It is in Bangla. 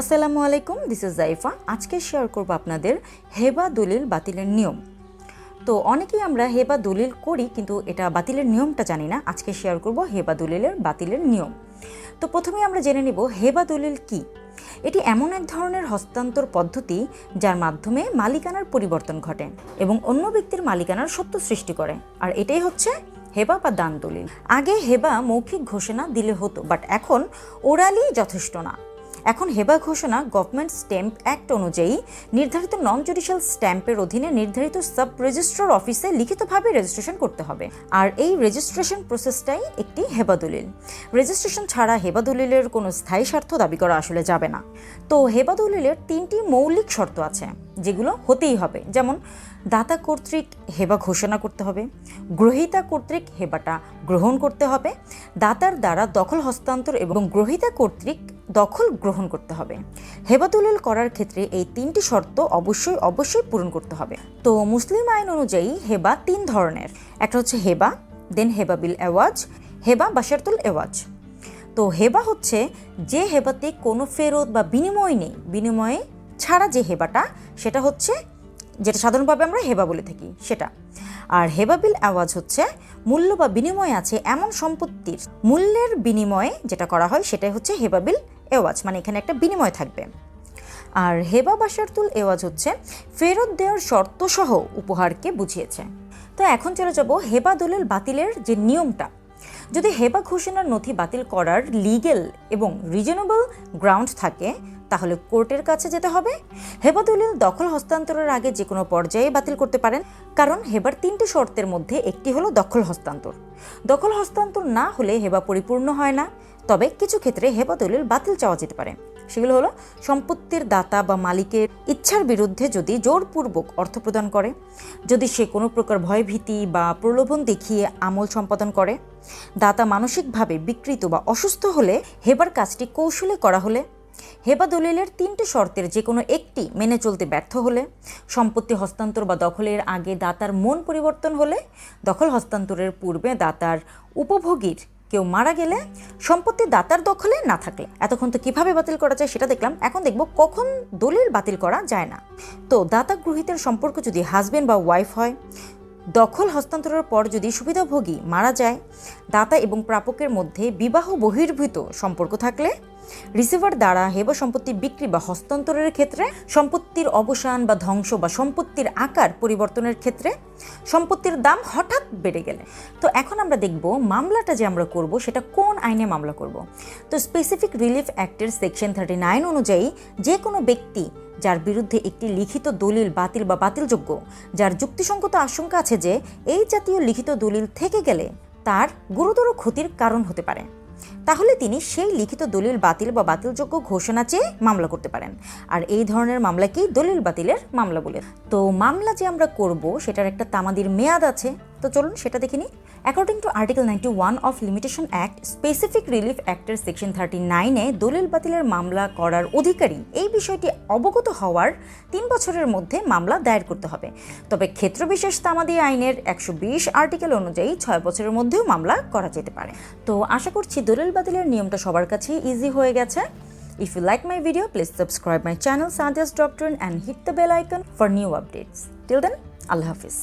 আসসালামু আলাইকুম দিস ইজ জাইফা আজকে শেয়ার করব আপনাদের হেবা দলিল বাতিলের নিয়ম। তো অনেকেই আমরা হেবা দলিল করি, কিন্তু এটা বাতিলের নিয়মটা জানি না। আজকে শেয়ার করব হেবা দলিলের বাতিলের নিয়ম। তো প্রথমে আমরা জেনে নিব হেবা দলিল কি। এটি এমন এক ধরনের হস্তান্তর পদ্ধতি যার মাধ্যমে মালিকানার পরিবর্তন ঘটে এবং অন্য ব্যক্তির মালিকানার সত্য সৃষ্টি করে। আর এটাই হচ্ছে হেবা বা দান দলিল। আগে হেবা মৌখিক ঘোষণা দিলে হতো বাট এখন ওরালি যথেষ্ট না। এখন হেবা ঘোষণা গভর্নমেন্ট স্ট্যাম্প অ্যাক্ট অনুযায়ী নির্ধারিত নন জুডিশিয়াল স্ট্যাম্পের অধীনে নির্ধারিত সাব রেজিস্ট্রার অফিসে লিখিতভাবে রেজিস্ট্রেশন করতে হবে। আর এই রেজিস্ট্রেশন প্রসেসটাই একটি হেবা দলিল। রেজিস্ট্রেশন ছাড়া হেবা দলিলের কোনো স্থায়ী স্বার্থ দাবি করা আসলে যাবে না। তো হেবা দলিলের তিনটি মৌলিক শর্ত আছে, যেগুলো হতেই হবে। যেমন, দাতা কর্তৃক হেবা ঘোষণা করতে হবে, গ্রহীতা কর্তৃক হেবাটা গ্রহণ করতে হবে, দাতার দ্বারা দখল হস্তান্তর এবং গ্রহীতা কর্তৃক দখল গ্রহণ করতে হবে। হেবা দলিল করার ক্ষেত্রে এই তিনটি শর্ত অবশ্যই অবশ্যই পূরণ করতে হবে। তো মুসলিম আইন অনুযায়ী হেবা তিন ধরনের। একটা হচ্ছে হেবা দেন হেবা বিল এওয়াজ, হেবা বাশারতুল এওয়াজ। তো হেবা হচ্ছে যে হেবাতে কোনো ফেরত বা বিনিময় নেই। বিনিময়ে ছাড়া যে হেবাটা, সেটা হচ্ছে, যেটা সাধারণভাবে আমরা হেবা বলে থাকি, সেটা। আর হেবাবিল আওয়াজ হচ্ছে মূল্য বা বিনিময় আছে এমন সম্পত্তির। মূল্যের বিনিময়ে যেটা করা হয়, সেটাই হচ্ছে হেবাবিল এওয়াজ মানে এখানে একটা বিনিময় থাকবে। আর হেবা বাসারতুল এওয়াজ হচ্ছে, ফেরত দেওয়ার শর্তসহ উপহারকে বুঝিয়েছে। তো এখন চলে যাব হেবা দলিল বাতিলের যে নিয়মটা। যদি হেবা ঘোষণার নথি বাতিল করার লিগেল এবং রিজনেবল গ্রাউন্ড থাকে, তাহলে কোর্টের কাছে যেতে হবে। হেবা দলিল দখল হস্তান্তরের আগে যে কোনো পর্যায়ে বাতিল করতে পারেন, কারণ হেবার তিনটি শর্তের মধ্যে একটি হলো দখল হস্তান্তর। দখল হস্তান্তর না হলে হেবা পরিপূর্ণ হয় না। তবে কিছু ক্ষেত্রে হেবা দলিল বাতিল চাওয়া যেতে পারে। সেগুলো হলো, সম্পত্তির দাতা বা মালিকের ইচ্ছার বিরুদ্ধে যদি জোরপূর্বক অর্থ প্রদান করে, যদি সে কোনো প্রকার ভয়ভীতি বা প্রলোভন দেখিয়ে আমল সম্পাদন করে, দাতা মানসিকভাবে বিকৃত বা অসুস্থ হলে হেবার কাজটি কৌশলে করা হলে, হেবা দলিলের তিনটি শর্তের যে কোনো একটি মেনে চলতে ব্যর্থ হলে, সম্পত্তি হস্তান্তর বা দখলের আগে দাতার মন পরিবর্তন হলে, দখল হস্তান্তরের পূর্বে দাতার উপভোগীর কেউ মারা গেলে সম্পত্তি দাতার দখলে না থাকলে। এতক্ষণ তো কীভাবে বাতিল করা যায় সেটা দেখলাম, এখন দেখব কখন দলিল বাতিল করা যায় না। তো দাতা গৃহীতের সম্পর্ক যদি হাজবেন্ড বা ওয়াইফ হয়, দখল হস্তান্তরের পর যদি সুবিধাভোগী মারা যায়, দাতা এবং প্রাপকের মধ্যে বিবাহ বহির্ভূত সম্পর্ক থাকলে রিসিভার দ্বারা হেবা সম্পত্তি বিক্রি বা হস্তান্তরের ক্ষেত্রে, সম্পত্তির অবসান বা ধ্বংস বা সম্পত্তির আকার পরিবর্তনের ক্ষেত্রে সম্পত্তির দাম হঠাৎ বেড়ে গেলে। তো এখন আমরা দেখব মামলাটা যে আমরা করব, সেটা কোন আইনে মামলা করব। তো স্পেসিফিক রিলিফ অ্যাক্টের সেকশন থার্টি নাইন অনুযায়ী যে কোনো ব্যক্তি যার বিরুদ্ধে একটি লিখিত দলিল বাতিল বা বাতিলযোগ্য, যার যুক্তিসঙ্গত আশঙ্কা আছে যে এই জাতীয় লিখিত দলিল থেকে গেলে তার গুরুতর ক্ষতির কারণ হতে পারে। তাহলে তিনি সেই লিখিত দলিল বাতিল বা বাতিলযোগ্য ঘোষণা চেয়ে মামলা করতে পারেন। আর এই ধরনের মামলাকেই দলিল বাতিলের মামলা বলে? তো মামলা যে আমরা করব, সেটার একটা তামাদির মেয়াদ আছে। তো চলুন সেটা দেখে নিই। According to article ninety one of limitation act specific relief অ্যাক্টের section thirty নাইনে দলিল বাতিলের মামলা করার অধিকারী এই বিষয়টি অবগত হওয়ার তিন বছরের মধ্যে মামলা দায়ের করতে হবে তবে ক্ষেত্রবিশেষ তামাদি আইনের একশো বিশ আর্টিকেল অনুযায়ী ছয় বছরের মধ্যেও মামলা করা যেতে পারে তো আশা করছি দলিল বাতিলের নিয়মটা সবার কাছেই ইজি হয়ে গেছে If you like my video, please subscribe my channel Sadia's Doctrine and hit the bell icon for new updates. Till then, Allah Hafiz.